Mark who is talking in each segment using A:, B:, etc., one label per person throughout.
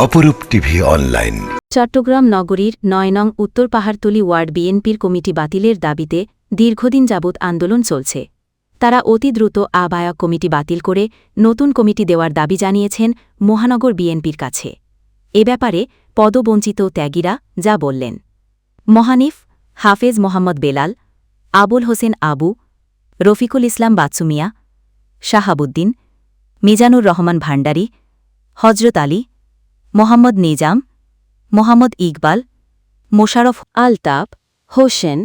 A: অপরূপ TV online.
B: Chittagong নগরীর নয় নং উত্তর পাহাড়তলি ওয়ার্ড বিএনপির কমিটি বাতিলের দাবিতে দীর্ঘদিন যাবৎ আন্দোলন চলছে। তারা অতি দ্রুত আবায়ক কমিটি বাতিল করে নতুন কমিটি দেওয়ার দাবি জানিয়েছেন মহানগর বিএনপির কাছে। এ ব্যাপারে পদবঞ্চিত ত্যাগীরা যা বললেন। মহানিফ হাফেজ মোহাম্মদ বেলাল, আবুল হোসেন আবু, রফিকুল ইসলাম বাচ্চুমিয়া শাহাবুদ্দিন, মিজানুর রহমান ভান্ডারী হজরত আলী মোহাম্মদ নিজাম, মোহাম্মদ ইকবাল, মোশারফ আলতাফ, হোসেন,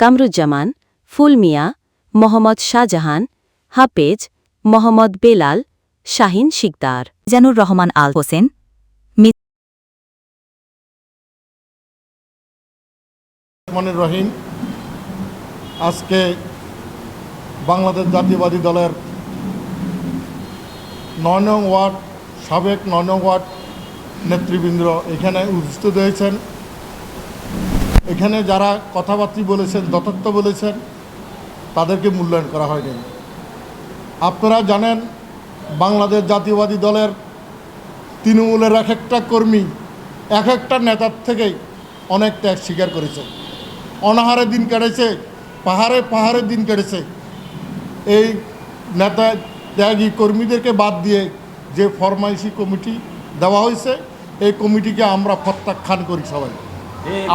B: কামরুজ্জামান, ফুলমিয়া, মোহাম্মদ শাহজাহান, হাফেজ, মোহাম্মদ বেলাল, শাহিন শিকদার। জানুর রহমান আল হোসেন
C: রহিম। আজকে বাংলাদেশ জাতীয়বাদী দলের নয় নং ওয়ার্ড, সাবেক নয় নং ওয়ার্ড নেতৃবৃন্দ এখানে উপস্থিত হয়েছেন। এখানে যারা কথাবার্তা বলেছেন যথার্থ বলেছেন, তাদেরকে মূল্যায়ন করা হয়নি। আপনারা জানেন, বাংলাদেশ জাতীয়বাদী দলের তৃণমূলের এক একটা কর্মী, এক একটা নেতার থেকেই অনেক ত্যাগ স্বীকার করেছে। অনাহারে দিন কেটেছে, পাহাড়ে পাহাড়ে দিন কেটেছে। এই নেতা ত্যাগী কর্মীদেরকে বাদ দিয়ে যে ফরমাইশি কমিটি দেওয়া হয়েছে এই কমিটিকে আমরা প্রত্যাখ্যান করি সবাই।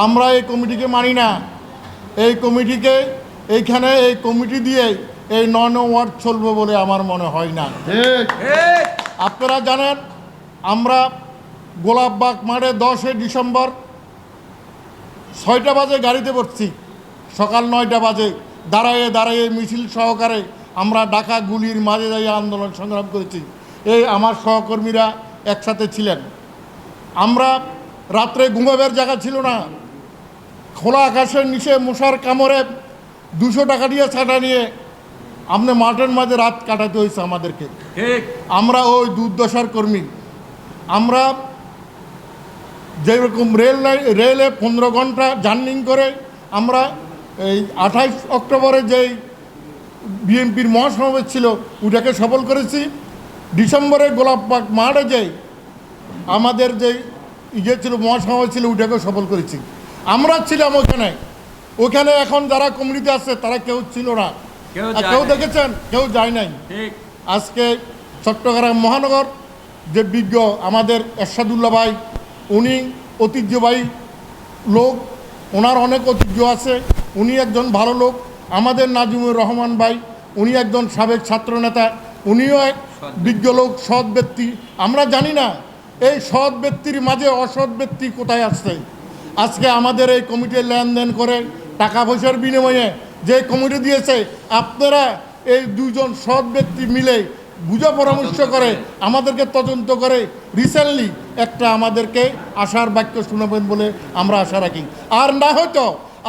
C: আমরা এই কমিটিকে মানি না। এই কমিটিকে এইখানে এই কমিটি দিয়ে এই নন ওয়ার্ড চলবে বলে আমার মনে হয় না। আপনারা জানেন, আমরা গোলাপবাগ মাঠে দশই ডিসেম্বর ছয়টা বাজে গাড়িতে পড়ছি সকাল নয়টা বাজে দাঁড়ায়ে দাঁড়ায়ে মিছিল সহকারে আমরা ডাকা গুলির মাঝে যাই আন্দোলন সংগ্রাম করেছি। এই আমার সহকর্মীরা একসাথে ছিলেন। আমরা রাত্রে ঘুমাবের জায়গা ছিল না। খোলা আকাশের নিচে মশার কামড়ে দুশো টাকা দিয়ে ছাটা নিয়ে আপনি মাঠের মাঝে রাত কাটাতে হয়েছে আমাদেরকে। আমরা ওই দুর্দশার কর্মী। আমরা যেরকম রেল লাইন রেলে পনেরো ঘণ্টা জার্নিং করে আমরা এই আঠাইশ অক্টোবরে যেই বিএনপির মহাসমাবেশ ছিল ওটাকে সফল করেছি। ডিসেম্বরে গোলাপবাগ মাঠে যেই আমাদের যে ইয়ে ছিল মহাসমাবেশ ছিল ওটাকে সফল করেছি। আমরা ছিলাম ওখানে। ওখানে এখন যারা কমিউনিটি আছে তারা কেউ ছিল না।
D: কেউ
C: আর কেউ দেখেছেন? কেউ যায় নাই। আজকে চট্টগ্রাম মহানগর যে বিজ্ঞ আমাদের এরশাদুল্লাহ ভাই উনি ঐতিহ্যবাহী লোক ওনার অনেক ঐতিহ্য আছে। উনি একজন ভালো লোক। আমাদের নাজিমুর রহমান ভাই উনি একজন সাবেক ছাত্রনেতা। উনিও এক বিজ্ঞ লোক সৎ ব্যক্তি। আমরা জানি না এই সৎ ব্যক্তির মাঝে অসৎ ব্যক্তি কোথায় আসছে আজকে আমাদের এই কমিটির লেনদেন করে টাকা পয়সার বিনিময়ে যে কমিটি দিয়েছে, আপনারা এই দুজন সৎ ব্যক্তি মিলে বুঝা পরামর্শ করে আমাদেরকে তদন্ত করে রিসেন্টলি একটা আমাদেরকে আশার বাক্য শোনাবেন বলে আমরা আশা রাখি। আর না হয়তো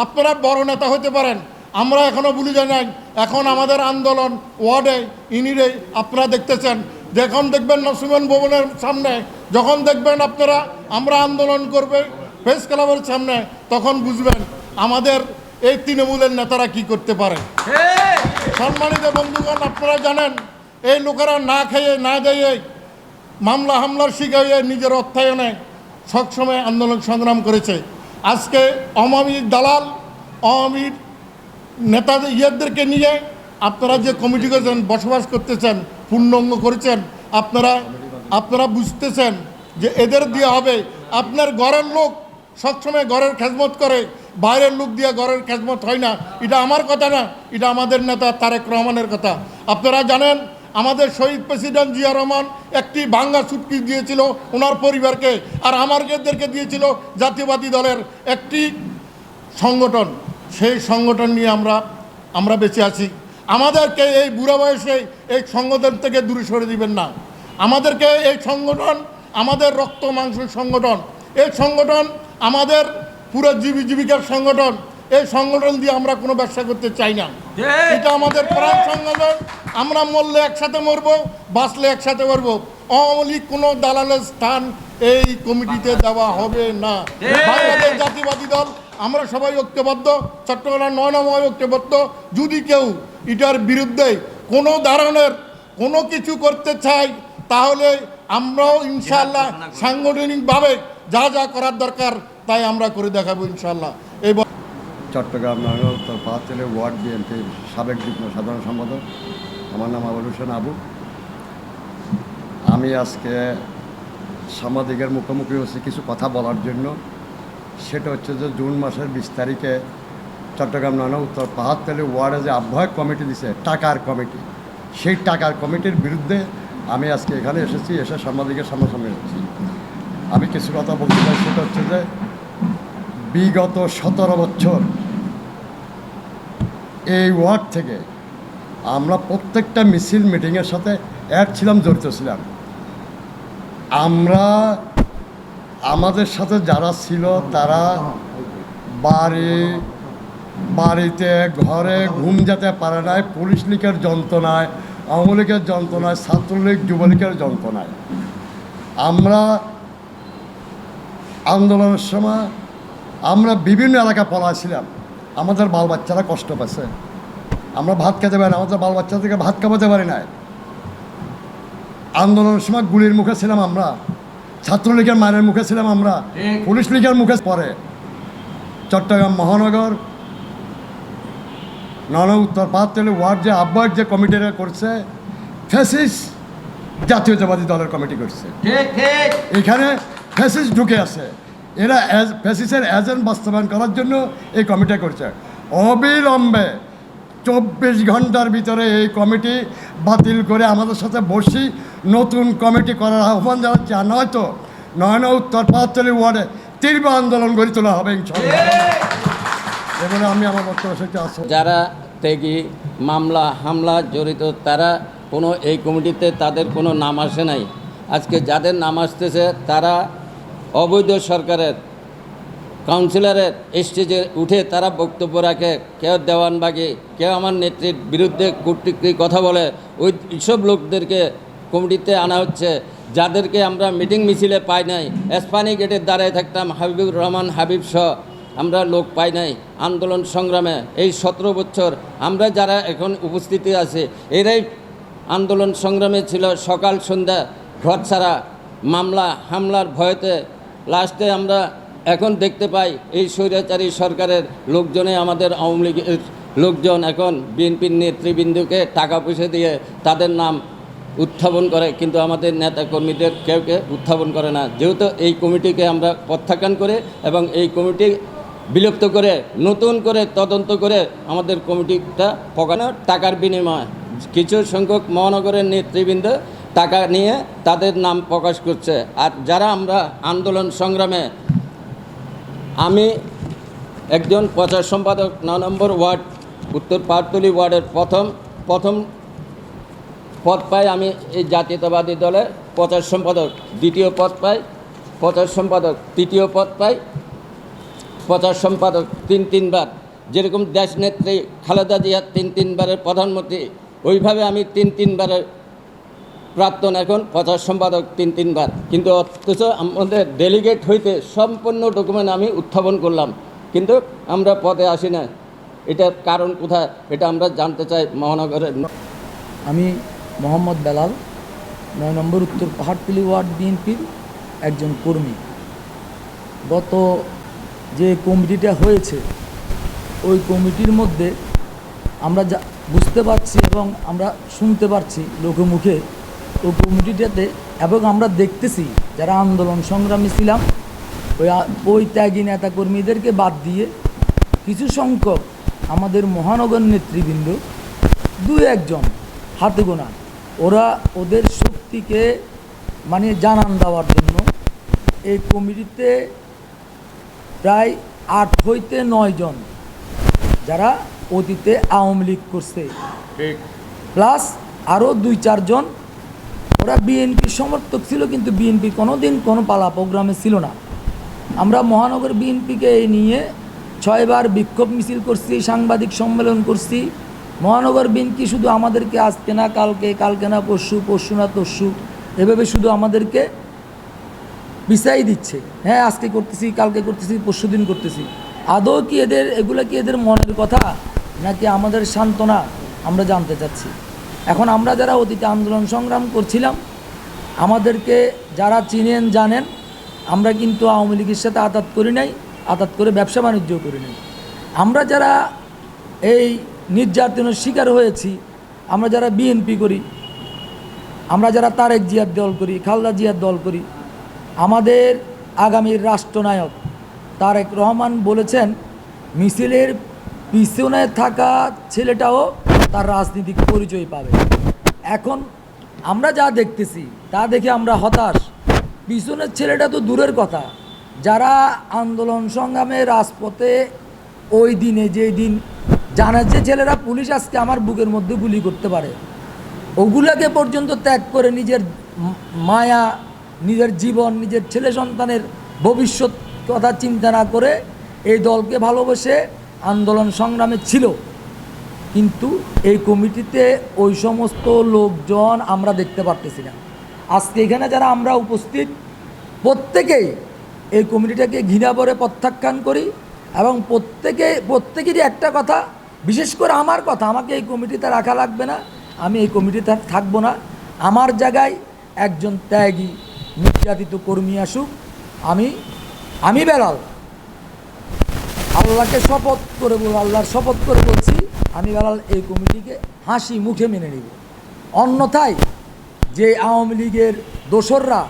C: আপনারা বড় নেতা হতে পারেন। আমরা এখনও ভুলে যাই এখন আমাদের আন্দোলন ওয়ার্ডে, ইনিরে আপনারা দেখতেছেন। যখন দেখবেন নসিমন ভবনের সামনে, যখন দেখবেন আপনারা, আমরা আন্দোলন করবে প্রেস ক্লাবের সামনে, তখন বুঝবেন আমাদের এই তৃণমূলের নেতারা কি করতে পারে। সম্মানিত বন্ধুগণ, আপনারা জানেন, এই লোকেরা না খেয়ে, না দিয়ে মামলা হামলার শিকার হয়ে নিজের অর্থায়নে সবসময় আন্দোলন সংগ্রাম করেছে। আজকে অমামির দালাল অমামির নেতাদের ইয়েদেরকে নিয়ে আপনারা যে কমিটি করেছেন, বসবাস করতেছেন, পূর্ণাঙ্গ করেছেন, আপনারা আপনারা বুঝতেছেন যে এদের দিয়ে হবে। আপনার ঘরের লোক সবসময় ঘরের খেজমত করে, বাইরের লোক দিয়ে ঘরের খেজমত হয় না। এটা আমার কথা না, এটা আমাদের নেতা তারেক রহমানের কথা। আপনারা জানেন, আমাদের শহীদ প্রেসিডেন্ট জিয়া রহমান একটি ভাঙ্গা চুটকি দিয়েছিল ওনার পরিবারকে, আর আমাদেরকে দিয়েছিল জাতীয়বাদী দলের একটি সংগঠন। সেই সংগঠন নিয়ে আমরা আমরা বেঁচে আছি। আমাদেরকে এই বুড়া বয়সে এই সংগঠন থেকে দূরে সরে দিবেন না। আমাদেরকে এই সংগঠন আমাদের রক্ত মাংস সংগঠন এই সংগঠন আমাদের পুরো জীবী জীবিকার সংগঠন এই সংগঠন দিয়ে আমরা কোনো ব্যবসা করতে চাই না। এটা আমাদের প্রাণ সংগঠন। আমরা মরলে একসাথে মরব বাঁচলে একসাথে মরবো। আওয়ামী লীগ কোনো দালালের স্থান এই কমিটিতে দেওয়া হবে না। বাংলাদেশ জাতীয়বাদী দল আমরা সবাই ঐক্যবদ্ধ চট্টগ্রাম নয় নম্বর ঐক্যবদ্ধ। যদি কেউ এটার বিরুদ্ধে কোনো ধরনের কোনো কিছু করতে চায় তাহলে আমরাও ইনশাল্লাহ সাংগঠনিকভাবে যা যা করার দরকার তাই আমরা করে দেখাবো ইনশাল্লাহ এবং
D: চট্টগ্রাম নগর উত্তর পাহাড়তলি ওয়ার্ড বিএনপির সাবেক যুগ্ম সাধারণ সম্পাদক। আমার নাম আবুল হোসেন আবু। আমি আজকে সাংবাদিকের মুখোমুখি হচ্ছি কিছু কথা বলার জন্য। সেটা হচ্ছে যে জুন মাসের বিশ তারিখে চট্টগ্রাম নগর উত্তর পাহাড়তলি ওয়ার্ডে যে আহ্বায়ক কমিটি দিছে, টাকার কমিটি, সেই টাকার কমিটির বিরুদ্ধে আমি আজকে এখানে এসেছি, এসে সাংবাদিকের সামনাসামনি এসেছি আমি কিছু কথা বলতে চাই, সেটা হচ্ছে যে বিগত সতেরো বছর এই ওয়ার্ড থেকে আমরা প্রত্যেকটা মিছিল মিটিংয়ের সাথে অ্যাড ছিলাম, জড়িত ছিলাম। আমরা আমাদের সাথে যারা ছিল, তারা বাড়ি, বাড়িতে, ঘরে ঘুম যেতে পারে নাই, পুলিশ লীগের যন্ত্রণায়, আওয়ামী লীগের যন্ত্রণায়, ছাত্রলীগ, যুবলীগের যন্ত্রণায়। আমরা আন্দোলনের সময়, আমরা বিভিন্ন এলাকা পলাছিলাম আমাদের বাল বাচ্চারা কষ্ট পাচ্ছে আমরা ভাত খেতে পারি না, আমাদের বাল বাচ্চাদেরকে ভাত খাওয়াতে পারি না আন্দোলনের সময় গুলির মুখে ছিলাম আমরা। ছাত্রলীগের মায়ের মুখে ছিলাম আমরা পুলিশ লীগের মুখে পরে। চট্টগ্রাম মহানগর নন উত্তর পাহাড়তলি ওয়ার্ড যে আহ্বায়ক যে কমিটিটা করছে ফেসিস জাতীয়তাবাদী দলের কমিটি করছে। এখানে ফেসিস ঢুকে আছে। এরা এজ- ফেসিসের এজেন্ট বাস্তবায়ন করার জন্য এই কমিটি করছে। অবিলম্বে চব্বিশ ঘণ্টার ভিতরে এই কমিটি বাতিল করে আমাদের সাথে বসি নতুন কমিটি করার আহ্বান জানাচ্ছি। আর নয়তো, নয়ন উত্তর পাঁচতলি ওয়ার্ডে তীব্র আন্দোলন গড়ে তোলা হবে এবারে আমি আমার বক্তব্য আসছি।
E: যারা ত্যাগী, মামলা, হামলা জড়িত, তারা কোনো এই কমিটিতে তাদের কোনো নাম আসে নাই। আজকে যাদের নাম আসতেছে, তারা অবৈধ সরকারের, কাউন্সিলরের স্টেজে উঠে তারা বক্তব্য রাখে, কেউ দেওয়ানবাগি, কেউ আমার নেত্রীর বিরুদ্ধে কুটটিকরি কথা বলে, ওই সব লোকদেরকে কমিটিতে আনা হচ্ছে, যাদেরকে আমরা মিটিং মিছিলে পাই নাই। এসপানি গেটের দাঁড়ায় থাকতাম হাবিবুর রহমান, হাবিব সহ আমরা লোক পাই নাই আন্দোলন সংগ্রামে। এই সতেরো বছর আমরা যারা এখন উপস্থিতি আছে, এরাই আন্দোলন সংগ্রামে ছিল সকাল, সন্ধ্যা, ঘর ছাড়া। মামলা, হামলার ভয়তে লাস্টে আমরা এখন দেখতে পাই এই স্বৈরাচারী সরকারের লোকজনে আমাদের আওয়ামী লোকজন এখন বিএনপির নেতৃবৃন্দকে টাকা পয়সা দিয়ে তাদের নাম উত্থাপন করে, কিন্তু আমাদের নেতা কর্মীদের কেউ কেউ উত্থাপন করে না। যেহেতু এই কমিটিকে আমরা প্রত্যাখ্যান করে এবং এই কমিটি বিলুপ্ত করে, নতুন করে তদন্ত করে আমাদের কমিটিটা পকানো টাকার বিনিময়। কিছু সংখ্যক মহানগরের নেতৃবৃন্দ টাকা নিয়ে তাদের নাম প্রকাশ করছে। আর যারা আমরা আন্দোলন সংগ্রামে, আমি একজন প্রচার সম্পাদক, ন নম্বর ওয়ার্ড, উত্তর পাহাড়তলি ওয়ার্ডের প্রথম প্রথম পদ পাই আমি এই জাতীয়তাবাদী দলের প্রচার সম্পাদক। দ্বিতীয় পদ পাই প্রচার সম্পাদক। তৃতীয় পদ পাই প্রচার সম্পাদক। তিন, তিনবার। যেরকম দেশনেত্রী খালেদা জিয়া তিন, তিনবারের প্রধানমন্ত্রী, ওইভাবে আমি তিন, তিনবারের প্রাক্তন এখন প্রচার সম্পাদক তিন, তিনবার। কিন্তু অথচ আমাদের ডেলিগেট হইতে সম্পূর্ণ ডকুমেন্ট আমি উত্থাপন করলাম। কিন্তু আমরা পদে আসি না এটার কারণ কোথায়? এটা আমরা জানতে চাই মহানগরের
F: আমি মোহাম্মদ বেলাল, নয় নম্বর উত্তর পাহাড়তলি ওয়ার্ড বিএনপির একজন কর্মী। গত যে কমিটিটা হয়েছে, ওই কমিটির মধ্যে আমরা যা বুঝতে পারছি এবং আমরা শুনতে পারছি লোকে মুখে ওই কমিটিটাতে এবং আমরা দেখতেছি যারা আন্দোলন সংগ্রামী ছিলাম, ওই ওই ত্যাগী নেতা কর্মীদেরকে বাদ দিয়ে কিছু সংখ্যক আমাদের মহানগর নেতৃবৃন্দ দু একজন হাতে গোনা। ওরা ওদের শক্তিকে মানে জানান দেওয়ার জন্য। এই কমিটিতে প্রায় আট হইতে নয় জন যারা অতীতে আওয়ামী লীগ করছে। প্লাস আরও দুই চারজন ওরা বিএনপির সমর্থক ছিল কিন্তু বিএনপি কোনো দিন কোনো পালা প্রোগ্রামে ছিল না। আমরা মহানগর বিএনপিকে এই নিয়ে ছয়বার বিক্ষোভ মিছিল করছি সাংবাদিক সম্মেলন করছি মহানগর বিএনপি শুধু আমাদেরকে আজকে না কালকে? কালকে না পরশু? পরশু না তরশু? এভাবে শুধু আমাদেরকে বিচাই দিচ্ছে। হ্যাঁ আজকে করতেছি, কালকে করতেছি, পরশু দিন করতেছি। আদৌ কি এদের, এগুলো কি এদের মনের কথা? নাকি আমাদের সান্ত্বনা আমরা জানতে চাচ্ছি? এখন আমরা যারা অতীতে আন্দোলন সংগ্রাম করছিলাম, আমাদেরকে যারা চিনেন, জানেন, আমরা কিন্তু আওয়ামী লীগের সাথে আতাত করি নাই, আতাত করে ব্যবসা বাণিজ্য করি নাই। আমরা যারা এই নির্যাতনের শিকার হয়েছি, আমরা যারা বিএনপি করি, আমরা যারা তারেক জিয়ার দল করি, খালদা জিয়ার দল করি, আমাদের আগামীর রাষ্ট্রনায়ক তারেক রহমান বলেছেন, মিছিলের পিছনে থাকা ছেলেটাও তার রাজনীতিক পরিচয় পাবে। এখন আমরা যা দেখতেছি, তা দেখে আমরা হতাশ। পিছনের ছেলেটা তো দূরের কথা। যারা আন্দোলন সংগ্রামে রাজপথে ওই দিনে যেই দিন জানা যে ছেলেরা পুলিশ আজকে আমার বুকের মধ্যে গুলি করতে পারে। ওগুলাকে পর্যন্ত ত্যাগ করে নিজের মায়া, নিজের জীবন, নিজের ছেলে সন্তানের ভবিষ্যৎ কথা চিন্তা না করে এই দলকে ভালোবেসে আন্দোলন সংগ্রামে ছিল। কিন্তু এই কমিটিতে ওই সমস্ত লোকজন আমরা দেখতে পারতেছি না। আজকে এখানে যারা আমরা উপস্থিত, প্রত্যেকেই এই কমিটিটাকে ঘৃণা ভরে প্রত্যাখ্যান করি এবং প্রত্যেকে, প্রত্যেকেরই একটা কথা বিশেষ করে আমার কথা, আমাকে এই কমিটিতে রাখা লাগবে না, আমি এই কমিটিতে থাকব না। আমার জায়গায় একজন ত্যাগী, নির্যাতিত কর্মী আসুক, আমি আমি বেলাল। আল্লাহকে শপথ করে বল, আল্লাহর শপথ করে বলছি, আমি বেলাল এই কমিটিকে হাসি মুখে মেনে নিব। অন্যথায় যে আওয়ামী লীগের দোসররা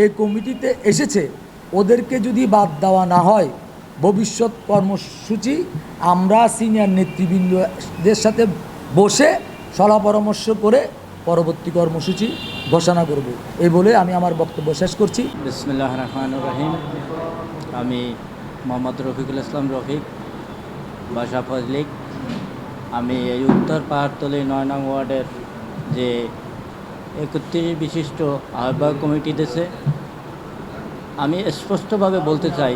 F: এই কমিটিতে এসেছে, ওদেরকে যদি বাদ দেওয়া না হয় ভবিষ্যৎ কর্মসূচি, আমরা সিনিয়র নেতৃবৃন্দদের সাথে বসে সলা পরামর্শ করে পরবর্তী কর্মসূচি ঘোষণা করব। এই বলে আমি আমার বক্তব্য শেষ করছি।
G: বিসমিল্লাহ রহমান রহিম। আমি মোহাম্মদ রফিকুল ইসলাম রফিক, বাসা ফজলিক। আমি এই উত্তর পাহাড়তলি নয় নং ওয়ার্ডের যে একত্রিশ বিশিষ্ট আহ্বায়ক কমিটি দেশে আমি স্পষ্টভাবে বলতে চাই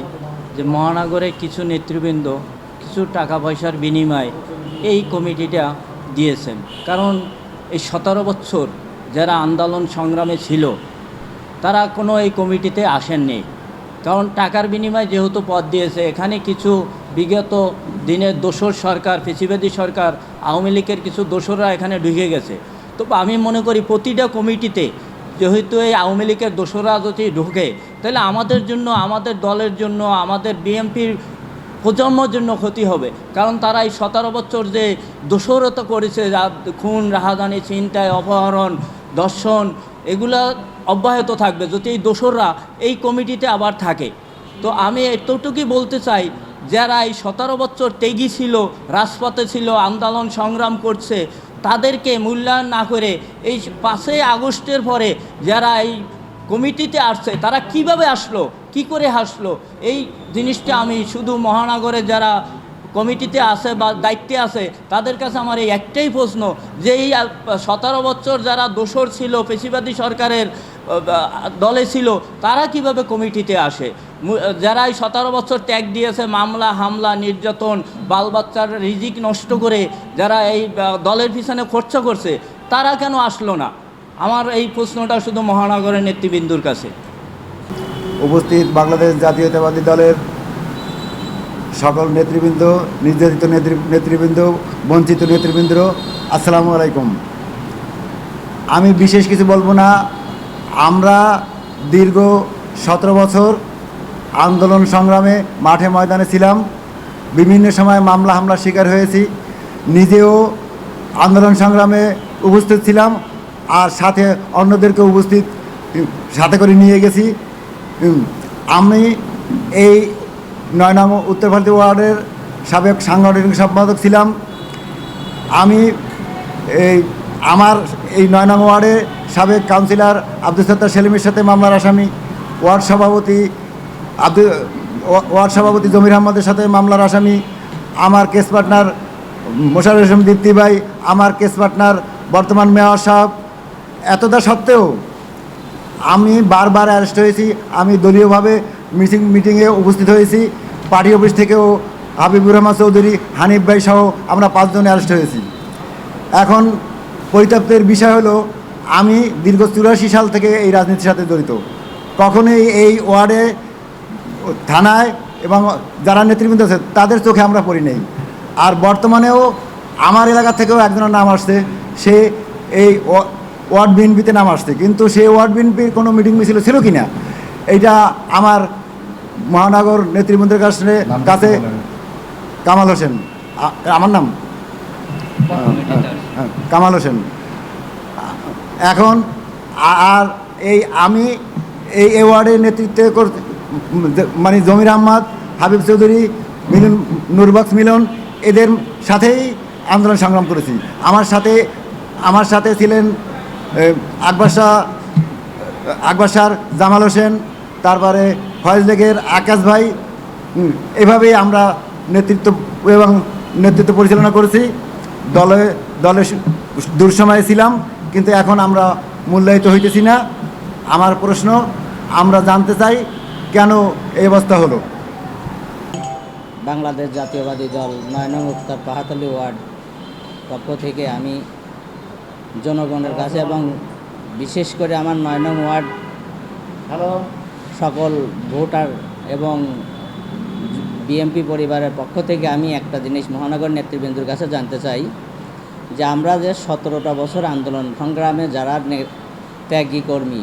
G: যে মহানগরে কিছু নেতৃবৃন্দ, কিছু টাকা পয়সার বিনিময়ে এই কমিটিটা দিয়েছেন। কারণ এই সতেরো বছর যারা আন্দোলন সংগ্রামে ছিল, তারা কোনো এই কমিটিতে আসেননি। কারণ টাকার বিনিময়ে যেহেতু পদ দিয়েছে, এখানে কিছু বিগত দিনের দোসর সরকার ফেসিবাদী সরকার, আওয়ামী লীগের কিছু দোসররা এখানে ঢুকে গেছে। তো আমি মনে করি প্রতিটা কমিটিতে যেহেতু এই আওয়ামী লীগের দোসররা যদি ঢুকে তাহলে আমাদের জন্য, আমাদের দলের জন্য, আমাদের বিএনপির প্রজন্মর জন্য ক্ষতি হবে। কারণ তারা এই সতেরো বছর যে দোষরতা করেছে খুন, রাহাদানি চিন্তায় অপহরণ দর্শন এগুলা অব্যাহত থাকবে। যদি এই দোসররা এই কমিটিতে আবার থাকে। তো আমি এতটুকুই বলতে চাই, যারা এই সতেরো বছর তেগি ছিল, রাজপথে ছিল, আন্দোলন সংগ্রাম করছে, তাদেরকে মূল্যায়ন না করে, এই পাঁচই আগস্টের পরে যারা এই কমিটিতে আসছে, তারা কীভাবে আসলো, কি করে আসলো এই জিনিসটা আমি শুধু মহানগরে যারা কমিটিতে আছে বা দায়িত্বে আছে, তাদের কাছে আমার এই একটাই প্রশ্ন যে এই সতেরো বছর যারা দোসর ছিল, পেশিবাদী সরকারের দলে ছিল, তারা কীভাবে কমিটিতে আসে? যারা এই সতেরো বছর ত্যাগ দিয়েছে, মামলা, হামলা, নির্যাতন, বাল বাচ্চার রিজিক নষ্ট করে, যারা এই দলের পিছনে খরচা করছে, তারা কেন আসলো না? আমার এই প্রশ্নটা শুধু মহানগরের নেতৃবৃন্দুর কাছে।
H: উপস্থিত বাংলাদেশ জাতীয়তাবাদী দলের সকল নেতৃবৃন্দ, নির্যাতিত নেতৃ, নেতৃবৃন্দ, বঞ্চিত নেতৃবৃন্দ, আসসালামু আলাইকুম। আমি বিশেষ কিছু বলব না। আমরা দীর্ঘ সতেরো বছর আন্দোলন সংগ্রামে মাঠে ময়দানে ছিলাম। বিভিন্ন সময় মামলা হামলার শিকার হয়েছি। নিজেও আন্দোলন সংগ্রামে উপস্থিত ছিলাম। আর সাথে অন্যদেরকে উপস্থিত সাথে করে নিয়ে গেছি। আমি এই নয় নং উত্তর ভারতীয় ওয়ার্ডের সাবেক সাংগঠনিক সম্পাদক ছিলাম। আমি এই আমার এই নয় নং ওয়ার্ডে সাবেক কাউন্সিলর আব্দুল সত্তার সেলিমের সাথে মামলার আসামি, ওয়ার্ড সভাপতি আব্দুল, ওয়ার্ড সভাপতি জমির আহমদের সাথে মামলার আসামি, আমার কেস পার্টনার মোশারুল ইসলাম দীপ্তি ভাই আমার কেস পার্টনার বর্তমান মেয়র সাহেব এতটা সত্ত্বেও আমি বারবার অ্যারেস্ট হয়েছি, আমি দলীয়ভাবে মিটিং মিটিংয়ে উপস্থিত হয়েছি। পার্টি অফিস থেকেও হাবিবুর রহমান চৌধুরী, হানিফ ভাই সহ আমরা পাঁচজন অ্যারেস্ট হয়েছি। এখন পরিতাপ্তের বিষয় হলো, আমি দীর্ঘ চুরাশি সাল থেকে এই রাজনীতির সাথে জড়িত। কখনোই এই ওয়ার্ডে, থানায় এবং যারা নেতৃবৃন্দ আছে, তাদের চোখে আমরা পড়ি নেই। আর বর্তমানেও আমার এলাকা থেকেও একজনের নাম আসছে, সে এই ওয়ার্ড বিএনপিতে নাম আসছে কিন্তু সেই ওয়ার্ড বিএনপির কোনো মিটিং মিছিল ছিল কি না এইটা আমার মহানগর নেতৃবৃন্দের কাছে কাছে কামাল হোসেন। আমার নাম? কামাল হোসেন। এখন আর এই আমি এই অ্যাওয়ার্ডের নেতৃত্বে কর- মানে জমির আহমদ হাবিব চৌধুরী মিলন নুরবাক্স মিলন এদের সাথেই আন্দোলন সংগ্রাম করেছি। আমার সাথে আমার সাথে ছিলেন আকবর শাহ, আকবর জামাল হোসেন, তারপরে ফয়েজ লেগের আকাশ ভাই এভাবেই আমরা নেতৃত্ব এবং নেতৃত্ব পরিচালনা করেছি। দলে দলে দুঃসময়ে ছিলাম, কিন্তু এখন আমরা মূল্যায়িত হইতেছি না। আমার প্রশ্ন, আমরা জানতে চাই কেন এই অবস্থা হলো?
I: বাংলাদেশ জাতীয়বাদী দল নয় নং পাহাতলি ওয়ার্ড পক্ষ থেকে আমি জনগণের কাছে এবং বিশেষ করে আমার নয় নং ওয়ার্ড সকল ভোটার এবং বিএমপি পরিবারের পক্ষ থেকে আমি একটা জিনিস মহানগর নেতৃবৃন্দুর কাছে জানতে চাই যে আমরা যে সতেরোটা বছর আন্দোলন সংগ্রামে যারা ত্যাগী কর্মী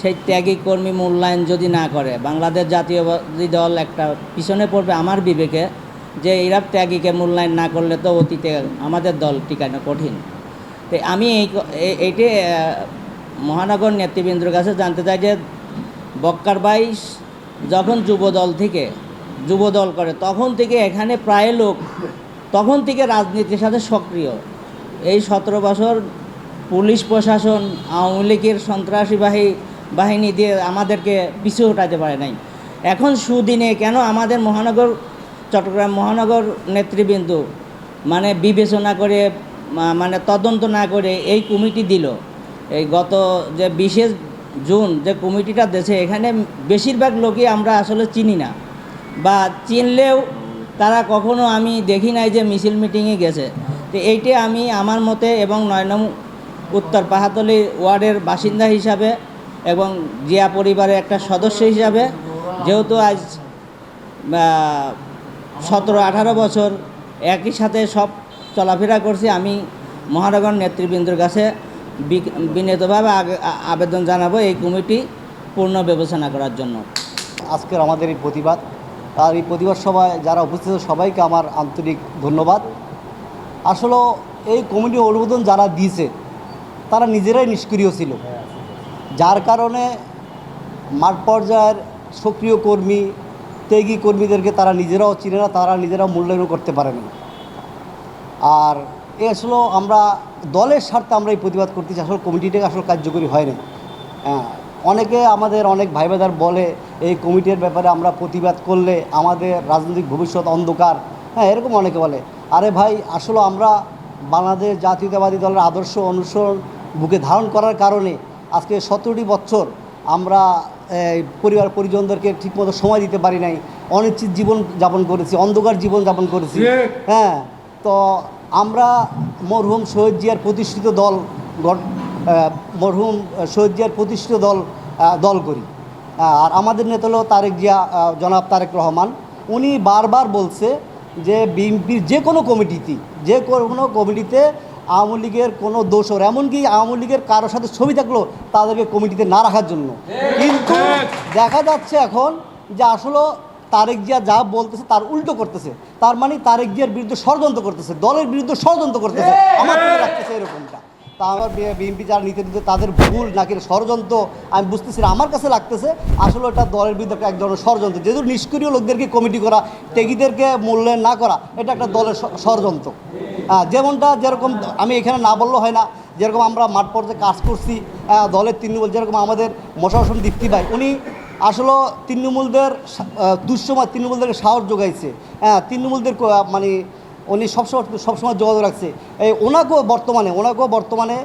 I: সেই ত্যাগী কর্মী মূল্যায়ন যদি না করে বাংলাদেশ জাতীয়বাদী দল একটা পিছনে পড়বে আমার বিবেকে যে এরা ত্যাগীকে মূল্যায়ন না করলে তো অতীতে আমাদের দল টিকানো কঠিন। তো আমি এইটি মহানগর নেতৃবৃন্দর কাছে জানতে চাই যে বক্কার বাইশ যখন যুবদল থেকে, যুবদল করে, তখন থেকে এখানে প্রায় লোক, তখন থেকে রাজনীতির সাথে সক্রিয়। এই সতেরো বছর পুলিশ প্রশাসন, আওয়ামী লীগের সন্ত্রাসী বাহি, বাহিনী দিয়ে আমাদেরকে পিছু হটাতে পারে নাই। এখন সুদিনে কেন আমাদের মহানগর, চট্টগ্রাম মহানগর নেতৃবৃন্দ মানে বিবেচনা করে মানে তদন্ত না করে এই কমিটি দিল। এই গত যে বিশেষ জুন যে কমিটিটা দেশে এখানে বেশিরভাগ লোকই আমরা আসলে চিনি না। বা চিনলেও তারা কখনো আমি দেখি নাই যে মিছিল মিটিংয়ে গেছে। তো এইটা আমি আমার মতে এবং নয় নং উত্তর পাহাতলি ওয়ার্ডের বাসিন্দা হিসাবে এবং জিয়া পরিবারের একটা সদস্য হিসাবে যেহেতু আজ সতেরো আঠারো বছর একই সাথে সব চলাফেরা করছি। আমি মহানগর নেতৃবৃন্দর কাছে বিনীতভাবে আবেদন জানাব এই কমিটি পূর্ণ বিবেচনা করার জন্য।
J: আজকের আমাদের এই প্রতিবাদ। আর এই প্রতিবাদ সভায় যারা উপস্থিত সবাইকে আমার আন্তরিক ধন্যবাদ। আসলে এই কমিটি অনুমোদন যারা দিয়েছে, তারা নিজেরাই নিষ্ক্রিয় ছিল। যার কারণে মাঠ পর্যায়ের সক্রিয় কর্মী, ত্যাগী কর্মীদেরকে তারা নিজেরাও চিনে না, তারা নিজেরাও মূল্যায়ন করতে পারে না আর এ আসলে আমরা দলের স্বার্থে আমরা এই প্রতিবাদ করতেছি আসলে কমিটিটাকে আসলে কার্যকরী হয় না হ্যাঁ অনেকে আমাদের অনেক ভাই ভাইদার বলে এই কমিটির ব্যাপারে আমরা প্রতিবাদ করলে আমাদের রাজনৈতিক ভবিষ্যৎ অন্ধকার। হ্যাঁ এরকম অনেকে বলে। আরে ভাই আসলে আমরা বাংলাদেশ জাতীয়তাবাদী দলের আদর্শ অনুসরণ বুকে ধারণ করার কারণে আজকে সতেরোটি বছর আমরা পরিবার পরিজনদেরকে ঠিকমতো সময় দিতে পারি নাই। অনিশ্চিত জীবন যাপন করেছি অন্ধকার জীবন যাপন করেছি। হ্যাঁ তো আমরা মরহুম শহীদ জিয়ার প্রতিষ্ঠিত দল মরহুম শহীদ জিয়ার প্রতিষ্ঠিত দল দল করি। আর আমাদের নেতা হলো তারেক জিয়া জনাব তারেক রহমান। উনি বারবার বলছে যে বিএনপির যে কোনো কমিটিতে যে কোনো কমিটিতে আওয়ামী লীগের কোনো দোষর এমনকি আওয়ামী লীগের কারোর সাথে ছবি থাকল তাদেরকে কমিটিতে না রাখার জন্য। কিন্তু দেখা যাচ্ছে এখন যে আসলে তারেক জিয়া যা বলতেছে তার উল্টো করতেছে। তার মানে তারেক জিয়ার বিরুদ্ধে ষড়যন্ত্র করতেছে দলের বিরুদ্ধে ষড়যন্ত্র করতেছে। আমার মনে লাগতেছে এরকমটা। তা আমার বিএনপি যারা নিতে দিতে তাদের ভুল নাকি ষড়যন্ত্র আমি বুঝতেছি না। আমার কাছে লাগতেছে আসলে এটা দলের বিরুদ্ধে একটা এক ধরনের ষড়যন্ত্র। যেহেতু নিষ্ক্রিয় লোকদেরকে কমিটি করা টেকিদেরকে মূল্যায়ন না করা এটা একটা দলের ষড়যন্ত্র। হ্যাঁ যেমনটা যেরকম আমি এখানে না বললেও হয় না যেরকম আমরা মাঠ পর্যায়ে কাজ করছি দলের তৃণমূল যেরকম আমাদের মশাসন দীপ্তি ভাই উনি আসলে তৃণমূলদের দুঃসময় তৃণমূলদেরকে সাহস যোগাইছে। হ্যাঁ তৃণমূলদের মানে উনি সবসময় সবসময় যোগাযোগ রাখছে। এই ওনাকেও বর্তমানে ওনাকেও বর্তমানে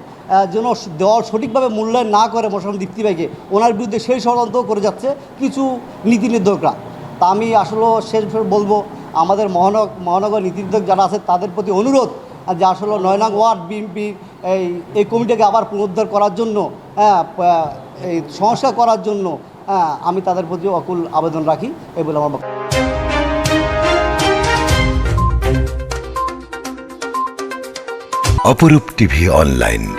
J: যেন দল সঠিকভাবে মূল্যায়ন না করে মশাসন দীপ্তি ভাইকে, ওনার বিরুদ্ধে সেই ষড়যন্ত্র করে যাচ্ছে কিছু নীতি নির্ধারকরা। তা আমি আসলে শেষ বলব, আমাদের মহানগর মহানগর নীতি নির্ধারক যারা আছে, তাদের প্রতি অনুরোধ, যে আসলে নয়নাং ওয়ার্ড বিএনপি এই এই কমিটিকে আবার পুনরুদ্ধার করার জন্য হ্যাঁ এই সংস্কার করার জন্য আমি তাদের প্রতি অকুল আবেদন রাখি এই বলে আমার
A: অপরূপ টিভি অনলাইন।